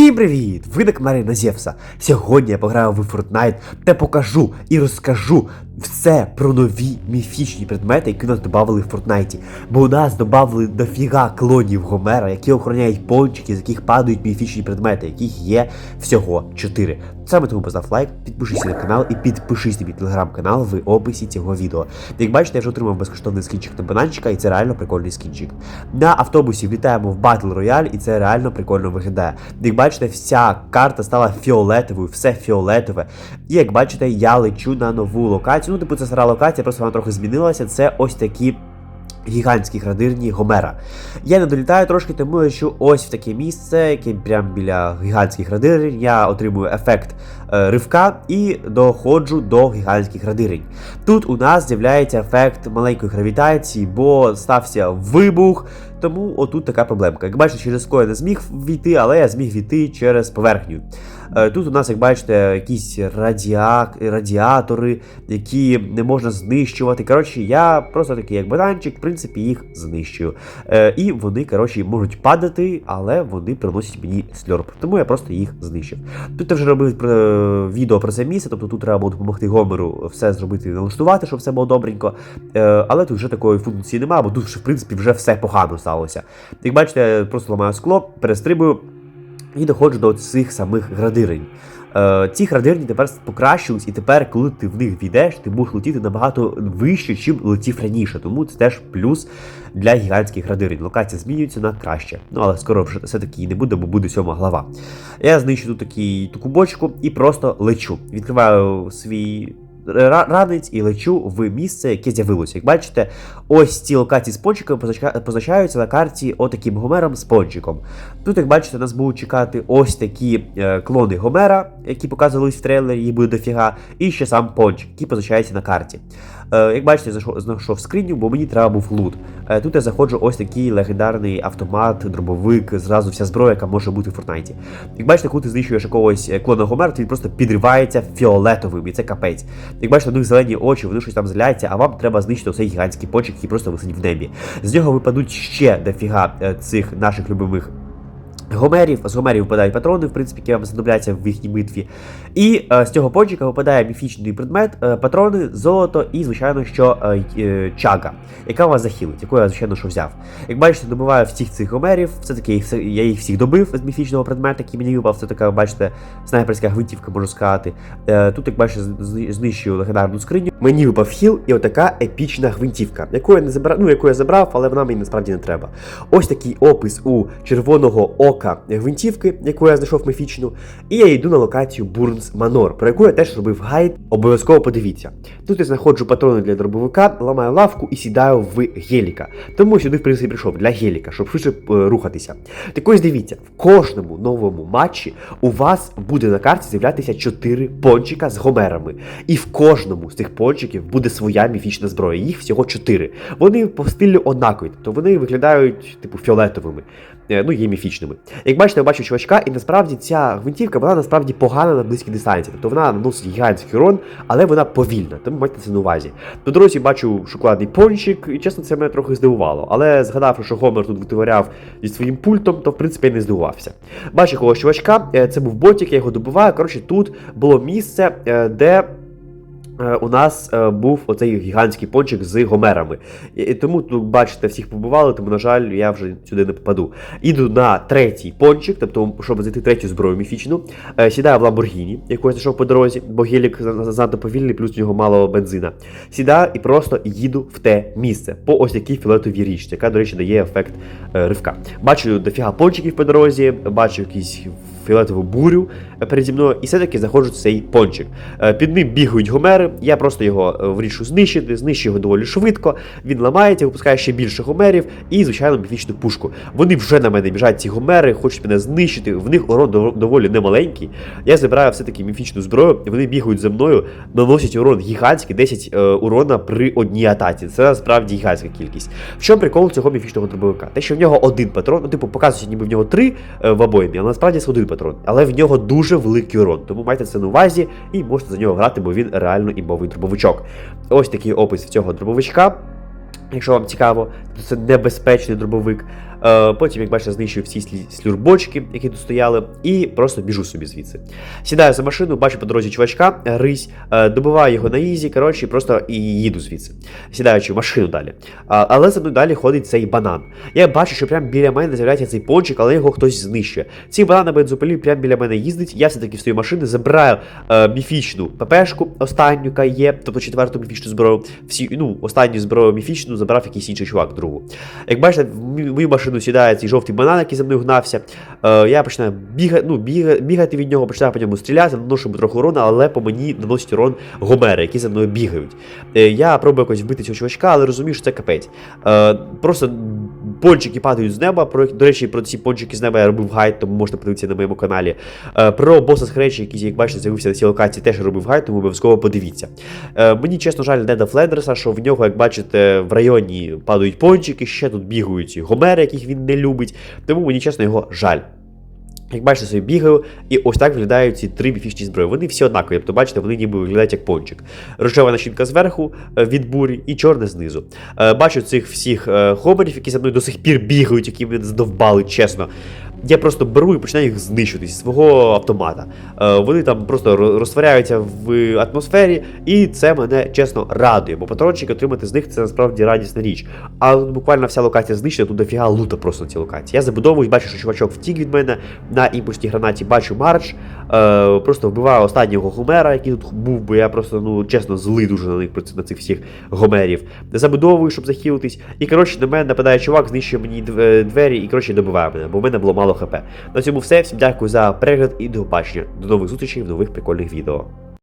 Всім привіт! Ви на каналі на Зевса. Сьогодні я пограю в Fortnite та покажу і розкажу все про нові міфічні предмети, які нас додали в Фортнайті. Бо у нас додали дофіга клонів Гомера, які охороняють пончики, з яких падають міфічні предмети, яких є всього 4. Саме тому постав лайк, підпишись на канал і підпишись на мій телеграм-канал в описі цього відео. Як бачите, я вже отримав безкоштовний скінчик на бананчика, і це реально прикольний скінчик. На автобусі влітаємо в Battle Royale, і це реально прикольно виглядає. Як бачите, вся карта стала фіолетовою, все фіолетове. І як бачите, я лечу на нову локацію. Ну, типу, це стара локація, просто вона трохи змінилася. Це ось такі. Гігантські градирні Гомера. Я не долітаю трошки, тому що ось в таке місце, яке прямо біля гігантських градирень. Я отримую ефект ривка і доходжу до гігантських градирень. Тут у нас з'являється ефект маленької гравітації, бо стався вибух. Тому отут така проблемка. Як бачите, через я не зміг війти, але я зміг війти через поверхню. Е, Тут у нас, як бачите, якісь радіа... радіатори, які не можна знищувати. Коротше, я просто такий, як бананчик, в принципі, їх знищую. Е, І вони, коротше, можуть падати, але вони приносять мені сльорп. Тому я просто їх знищив. Тут я вже робив е, відео про це місце, тобто тут треба було допомогти Гомеру все зробити, налаштувати, щоб все було добренько. Е, Але тут вже такої функції немає, бо тут, в принципі, вже все погано сталося. Як бачите, я просто ламаю скло, перестрибую. І доходжу до цих самих градирень. Е, ці градирні тепер покращились, і тепер, коли ти в них війдеш, ти будеш летіти набагато вище, чим летів раніше. Тому це теж плюс для гігантських градирень. Локація змінюється на краще. Ну але скоро вже все-таки і не буде, бо буде сьома глава. Я знищу тут таку бочку і просто лечу. Відкриваю свій. Ра- Ранець і лечу в місце, яке з'явилося. Як бачите, ось ці локації з пончиками позначаються на карті отаким гомером з пончиком. Тут, як бачите, нас будуть чекати ось такі е, клони Гомера, які показувались в трейлері, їх буде дофіга, і ще сам пончик, який позначається на карті. Е, як бачите, знайшов скриню, бо мені треба був лут. Е, тут я заходжу ось такий легендарний автомат, дробовик, зразу вся зброя, яка може бути в Фортнайті. Як бачите, коли ти знищуєш якогось е, клона Гомера, він просто підривається фіолетовим, і це капець. Як бачите, у них зелені очі, вони щось там зляться, а вам треба знищити цей гігантський пончик, який просто висить в небі. З нього випадуть ще дофіга цих наших любимих Гомерів, з гомерів випадають патрони, в принципі, які вам знадобляться в їхній битві. І е, з цього пончика випадає міфічний предмет, е, патрони, золото і, звичайно, що е, е, чага, яка вас захилить, яку я, звичайно, що взяв. Як бачите, добиваю всіх цих гомерів, все-таки я їх всіх добив з міфічного предмета, який мені випав. Це така, бачите, снайперська гвинтівка, можу сказати. Е, тут, як бачите, знищую легендарну скриню. Мені випав хіл і отака епічна гвинтівка, яку я не забрав, ну яку я забрав, але вона мені насправді не треба. Ось такий опис у червоного ока гвинтівки, яку я знайшов міфічну, і я йду на локацію Бурнс Манор, про яку я теж робив гайд. Обов'язково подивіться. Тут я знаходжу патрони для дробовика, ламаю лавку і сідаю в геліка. Тому сюди, в принципі, прийшов для геліка, щоб швидше е, рухатися. Так ось дивіться, в кожному новому матчі у вас буде на карті з'являтися 4 пончика з гомерами. І в кожному з цих пончиків буде своя міфічна зброя. Їх всього 4. Вони по стилю однакові, тобто вони виглядають типу фіолетовими. Е, Ну, є міфічними. Як бачите, я бачу чувачка, і насправді ця гвинтівка вона насправді погана на близькій дистанції. Тобто вона наносить гігантський урон, але вона повільна, тому майте це на увазі. По дорозі бачу шоколадний пончик, і чесно, це мене трохи здивувало. Але згадавши, що Гомер тут витворяв зі своїм пультом, то в принципі я не здивувався. Бачу якогось чувачка, е, це був ботик, я його добиваю. Коротше, тут було місце, е, де. Е, У нас е, був оцей гігантський пончик з гомерами. І, тому тут, бачите, всіх побували, тому, на жаль, я вже сюди не попаду. Іду на третій пончик, тобто, щоб знайти третю зброю міфічну. Е, сідаю в Ламборгіні, яку я знайшов по дорозі, бо гелік за- за- занадто повільний, плюс у нього мало бензина. Сідаю і просто їду в те місце по ось такій фіолетовій річці, яка, до речі, дає ефект ривка. Бачу дофіга пончиків по дорозі, бачу якісь фіолетову бурю е, переді мною, і все-таки заходжу в цей пончик. Е, Під ним бігають гомери, я просто його е, вирішую знищити, знищую його доволі швидко. Він ламається, випускає ще більше гомерів і, звичайно, міфічну пушку. Вони вже на мене біжать, ці гомери, хочуть мене знищити. В них урон доволі немаленький. Я забираю все-таки міфічну зброю, і вони бігають за мною, наносять урон гігантський, 10 е, урона при одній атаці. Це насправді гігантська кількість. В чому прикол цього міфічного дробовика? Те, що в нього один патрон, ну типу показують, ніби в нього три в обоймі, але насправді це один патрон. Але в нього дуже великий урон. Тому майте це на увазі і можете за нього грати, бо він реально імбовий дробовичок. Ось такий опис цього дробовичка. Якщо вам цікаво, то це небезпечний дробовик. Е, потім, як бачите, знищую всі слюрбочки, які тут стояли, і просто біжу собі звідси. Сідаю за машину, бачу по дорозі чувачка, е, рись, е, добиваю його на ізі, коротше, просто і їду звідси. Сідаючи в машину далі. Але за мною далі ходить цей банан. Я бачу, що прямо біля мене з'являється цей пончик, але його хтось знищує. Цей банан на бензопилі прямо біля мене їздить. Я все-таки в свою машину забираю міфічну ППшку, останню, яка є, тобто четверту міфічну зброю. Всі, ну, останню зброю міфічну забрав якийсь інший чувак, другу. Як бачите, в мою машину сідає цей жовтий банан, який за мною гнався. Е, я починаю бігати, ну, біга, бігати від нього, починаю по ньому стріляти, наношу йому трохи урона, але по мені наносять урон гомери, які за мною бігають. Е, я пробую якось вбити цього чувачка, але розумію, що це капець. Е, просто пончики падають з неба. Про, до речі, про ці пончики з неба я робив гайд, тому можете подивитися на моєму каналі. Е, про боса з хречі, який, як бачите, з'явився на цій локації, теж робив гайд, тому обов'язково подивіться. Е, мені чесно жаль Деда Флендерса, що в нього, як бачите, в районі падають пончики, ще тут бігають гомери, яких він не любить. Тому мені чесно його жаль. Як бачите, собі бігаю, і ось так виглядають ці три міфічні зброї. Вони всі однакові, тобто, бачите, вони ніби виглядають як пончик. Рожева начинка зверху е, від бурі і чорне знизу. Е, Бачу цих всіх хоберів, які за мною до сих пір бігають, які мене задовбали, чесно. Я просто беру і починаю їх знищувати зі свого автомата. Е, Вони там просто розтворяються в атмосфері, і це мене чесно радує, бо патрончики отримати з них це насправді радісна річ. А буквально вся локація знищена, тут дофіга лута просто на цій локації. Я забудовуюсь, бачу, що чувачок втік від мене на імпульсній гранаті, бачу марш, е, просто вбиваю останнього гомера, який тут був, бо я просто, ну чесно, злий дуже на них на цих всіх гомерів. Забудовую, щоб захилитись. І коротше, на мене нападає чувак, знищує мені е, двері і коротше добиває мене, бо в мене було мало хп. На цьому все. Всім дякую за перегляд і до побачення. До нових зустрічей в нових прикольних відео.